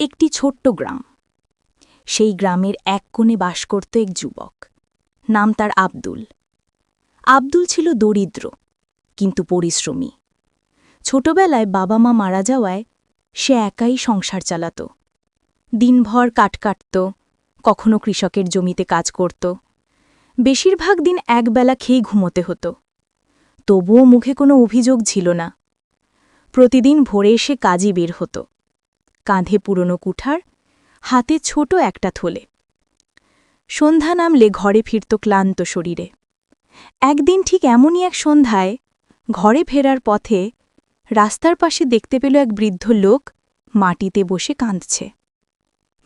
একটি ছোট্ট গ্রাম। সেই গ্রামের এক কোণে বাস করত এক যুবক। নাম তার আব্দুল। আব্দুল ছিল দরিদ্র, কিন্তু পরিশ্রমী। ছোটবেলায় বাবা মা মারা যাওয়ায় সে একাই সংসার চালাত। দিনভর কাট কাটত, কখনো কৃষকের জমিতে কাজ করত। বেশিরভাগ দিন একবেলা খেয়ে ঘুমোতে হতো। তবুও মুখে কোনো অভিযোগ ছিল না। প্রতিদিন ভোরে এসে কাজই বের হতো। কাঁধে পুরনো কুঠার, হাতে ছোট একটা থলে। সন্ধ্যা নামলে ঘরে ফিরত ক্লান্ত শরীরে। একদিন ঠিক এমনই এক সন্ধ্যায় ঘরে ফেরার পথে রাস্তার পাশে দেখতে পেল এক বৃদ্ধ লোক মাটিতে বসে কাঁদছে।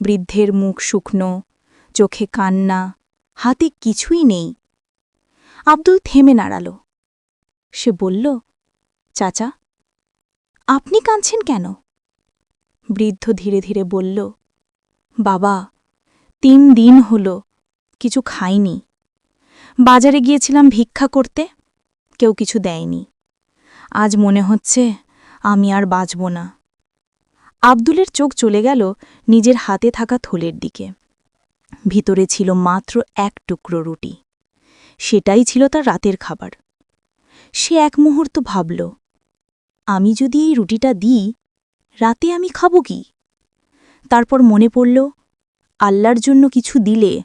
বৃদ্ধের মুখ শুকনো, চোখে কান্না, হাতে কিছুই নেই। আব্দুল থেমে নাড়াল। সে বলল, চাচা, আপনি কাঁদছেন কেন? বৃদ্ধ ধীরে ধীরে বলল, বাবা, তিন দিন হল, কিছু খাইনি। বাজারে গিয়েছিলাম ভিক্ষা করতে, কেউ কিছু দেয়নি। আজ মনে হচ্ছে আমি আর বাঁচব না। আব্দুলের চোখ চলে গেল নিজের হাতে থাকা থলের দিকে। ভিতরে ছিল মাত্র এক টুকরো রুটি। সেটাই ছিল তার রাতের খাবার। সে এক মুহূর্ত ভাবল, আমি যদি এই রুটিটা দিই রাতে আমি খাব কি? তারপর মনে পড়ল আল্লাহর জন্য কিছু দিলে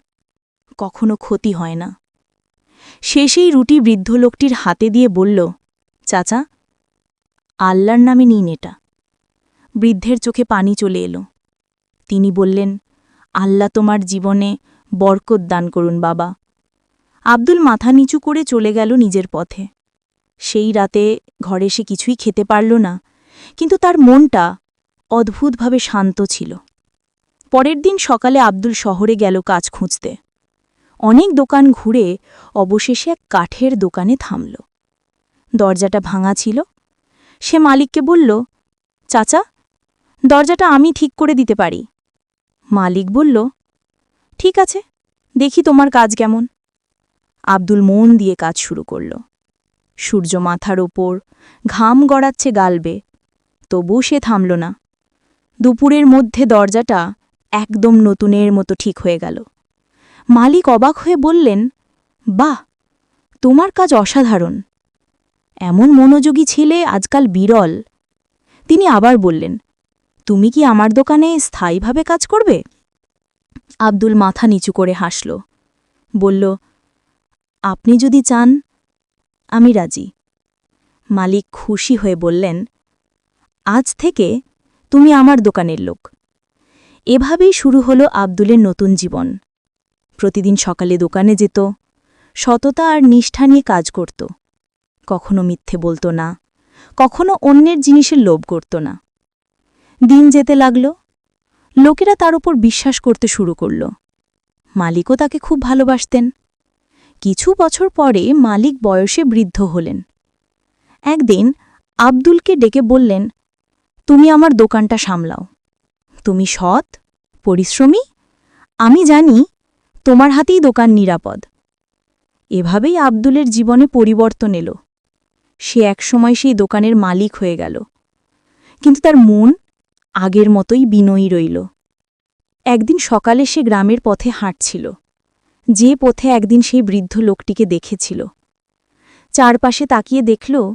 কখনো ক্ষতি হয় না। সে সেই রুটি বৃদ্ধ লোকটির হাতে দিয়ে বলল, চাচা আল্লাহর নামে নিন এটা। বৃদ্ধের চোখে পানি চলে এলো। তিনি বললেন, আল্লাহ তোমার জীবনে বরকত দান করুন বাবা। আব্দুল মাথা নিচু করে চলে গেল নিজের পথে। সেই রাতে ঘরে সে কিছুই খেতে পারল না। কিন্তু তার মনটা অদ্ভুতভাবে শান্ত ছিল। পরের দিন সকালে আব্দুল শহরে গেল কাজ খুঁজতে। অনেক দোকান ঘুরে অবশেষে এক কাঠের দোকানে থামল। দরজাটা ভাঙা ছিল। সে মালিককে বলল, চাচা, দরজাটা আমি ঠিক করে দিতে পারি? মালিক বলল, ঠিক আছে, দেখি তোমার কাজ কেমন। আব্দুল মন দিয়ে কাজ শুরু করল। সূর্য মাথার ওপর ঘাম গড়াচ্ছে গালবে। তবু সে থামল না। দুপুরের মধ্যে দরজাটা একদম নতুনের মতো ঠিক হয়ে গেল। মালিক অবাক হয়ে বললেন, বাহ, তোমার কাজ অসাধারণ। এমন মনোযোগী ছেলে আজকাল বিরল। তিনি আবার বললেন, তুমি কি আমার দোকানে স্থায়ীভাবে কাজ করবে? আব্দুল মাথা নিচু করে হাসল। বলল, আপনি যদি চান, আমি রাজি। মালিক খুশি হয়ে বললেন আজ থেকে তুমি আমার দোকানের লোক। এভাবেই শুরু হলো আব্দুলের নতুন জীবন। প্রতিদিন সকালে দোকানে যেত, সততা আর নিষ্ঠা নিয়ে কাজ করত। কখনো মিথ্যে বলতো না, কখনো অন্যের জিনিসের লোভ করত না। দিন যেতে লাগল, লোকেরা তার উপর বিশ্বাস করতে শুরু করল। মালিকও তাকে খুব ভালোবাসতেন। কিছু বছর পরে মালিক বয়সে বৃদ্ধ হলেন। একদিন আব্দুলকে ডেকে বললেন তুমি আমার দোকানটা সামলাও। তুমি সৎ, পরিশ্রমী, আমি জানি তোমার হাতেই দোকান নিরাপদ। এভাবেই আব্দুলের জীবনে পরিবর্তন এলো। সে একসময় সেই দোকানের মালিক হয়ে গেল। কিন্তু তার মন আগের মতোই বিনয়ী রইল। একদিন সকালে সে গ্রামের পথে হাঁটছিল। যে পথে একদিন সেই বৃদ্ধ লোকটিকে দেখেছিল। চারপাশে তাকিয়ে দেখল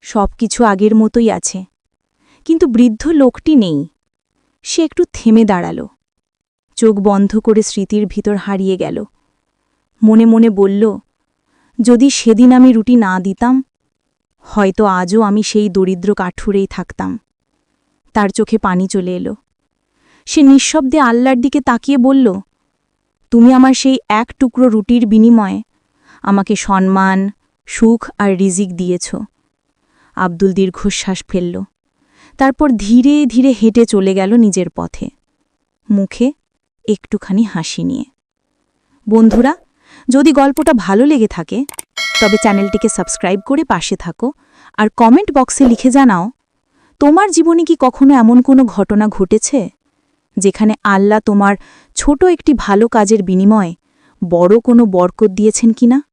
সব কিছু আগের মতোই আছে। কিন্তু বৃদ্ধ লোকটি নেই। সে একটু থেমে দাঁড়াল। চোখ বন্ধ করে স্মৃতির ভিতর হারিয়ে গেল। মনে মনে বলল, যদি সেদিন আমি রুটি না দিতাম, হয়তো আজও আমি সেই দরিদ্র কাঠুরেই থাকতাম। তার চোখে পানি চলে এলো। সে নিঃশব্দে আল্লার দিকে তাকিয়ে বলল, তুমি আমার সেই এক টুকরো রুটির বিনিময়ে আমাকে সম্মান, সুখ আর রিজিক দিয়েছ। আব্দুল দীর্ঘশ্বাস ফেলল। তারপর ধীরে ধীরে হেঁটে চলে গেল নিজের পথে। মুখে একটুখানি হাসি নিয়ে। বন্ধুরা, যদি গল্পটা ভালো লেগে থাকে, তবে চ্যানেলটিকে সাবস্ক্রাইব করে পাশে থাকো আর কমেন্ট বক্সে লিখে জানাও, তোমার জীবনে কি কখনো এমন কোনো ঘটনা ঘটেছে? যেখানে আল্লাহ তোমার ছোট একটি ভালো কাজের বিনিময়ে বড় কোনো বরকত দিয়েছেন কিনা?